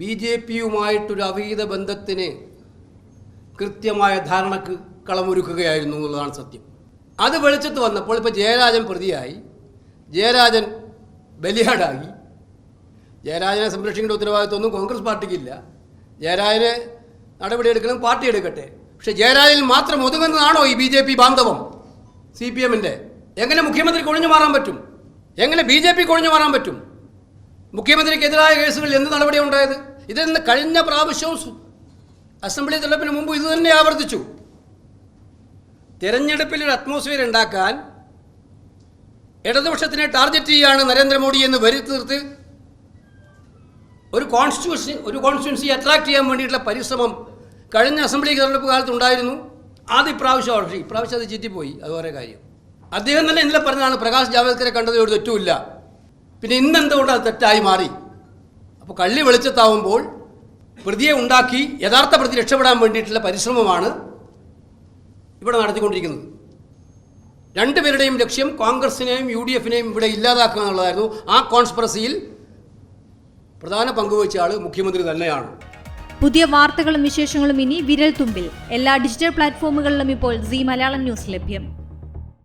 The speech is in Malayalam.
ബി ജെ പിയുമായിട്ടൊരു അവീത ബന്ധത്തിന് കൃത്യമായ ധാരണക്ക് കളമൊരുക്കുകയായിരുന്നു എന്നുള്ളതാണ് സത്യം. അത് വെളിച്ചത്ത് വന്നപ്പോൾ ഇപ്പോൾ ജയരാജൻ പ്രതിയായി. ജയരാജൻ ബലിയാടായി. ജയരാജനെ സംരക്ഷിക്കേണ്ട ഉത്തരവാദിത്വമൊന്നും കോൺഗ്രസ് പാർട്ടിക്കില്ല. ജയരാജന് നടപടിയെടുക്കണം പാർട്ടി എടുക്കട്ടെ പക്ഷേ ജയരാജനിൽ മാത്രം ഒതുങ്ങുന്നതാണോ ഈ ബി ജെ പി ബാന്ധവം? സി പി എമ്മിന്റെ എങ്ങനെ മുഖ്യമന്ത്രി കൊഴിഞ്ഞു മാറാൻ പറ്റും? എങ്ങനെ ബി ജെ പി കൊഴിഞ്ഞു മാറാൻ പറ്റും? മുഖ്യമന്ത്രിക്കെതിരായ കേസുകളിൽ എന്ത് നടപടിയാണ് ഉണ്ടായത്? ഇതിന്ന് കഴിഞ്ഞ പ്രാവശ്യവും അസംബ്ലി തെരഞ്ഞെടുപ്പിന് മുമ്പ് ഇത് തന്നെ ആവർത്തിച്ചു. തിരഞ്ഞെടുപ്പിൽ ഒരു അറ്റ്മോസ്ഫിയർ ഉണ്ടാക്കാൻ ഇടതുപക്ഷത്തിനെ ടാർഗറ്റ് ചെയ്യാണ് നരേന്ദ്രമോദി എന്ന് വരുത്തീർത്ത് ഒരു കോൺസ്റ്റിറ്റ്യൂഷൻ ഒരു കോൺസ്റ്റിറ്റ്യൂൻസി അട്രാക്ട് ചെയ്യാൻ വേണ്ടിയിട്ടുള്ള പരിശ്രമം കഴിഞ്ഞ അസംബ്ലി തെരഞ്ഞെടുപ്പ് കാലത്ത് ഉണ്ടായിരുന്നു. അത് ഇപ്രാവശ്യം ഓർഡർ ഇപ്രാവശ്യം അത് ചെറ്റിപ്പോയി. അത് കാര്യം. അദ്ദേഹം തന്നെ ഇന്നലെ പറഞ്ഞതാണ് പ്രകാശ് ജാവദേക്കറെ കണ്ടത് ഒരു തെറ്റുമില്ല. പിന്നെ ഇന്നെന്തുകൊണ്ട് അത് തെറ്റായി മാറി? അപ്പോൾ കള്ളി വെളിച്ചത്താവുമ്പോൾ പ്രതിയെ ഉണ്ടാക്കി യഥാർത്ഥ പ്രതി രക്ഷപ്പെടാൻ വേണ്ടിയിട്ടുള്ള പരിശ്രമമാണ് ഇവിടെ നടത്തിക്കൊണ്ടിരിക്കുന്നത്. രണ്ടുപേരുടെയും ലക്ഷ്യം കോൺഗ്രസിനെയും യു ഡി എഫിനെയും ഇവിടെ ഇല്ലാതാക്കുക എന്നുള്ളതായിരുന്നു. ആ കോൺസ്പിറസിയിൽ പ്രധാന പങ്കുവച്ച ആൾ മുഖ്യമന്ത്രി തന്നെയാണ്. പുതിയ വാർത്തകളും വിശേഷങ്ങളും ഇനി വിരൽ തുമ്പിൽ എല്ലാ ഡിജിറ്റൽ പ്ലാറ്റ്ഫോമുകളിലും ഇപ്പോൾ സി മലയാളം ന്യൂസ് ലഭ്യം.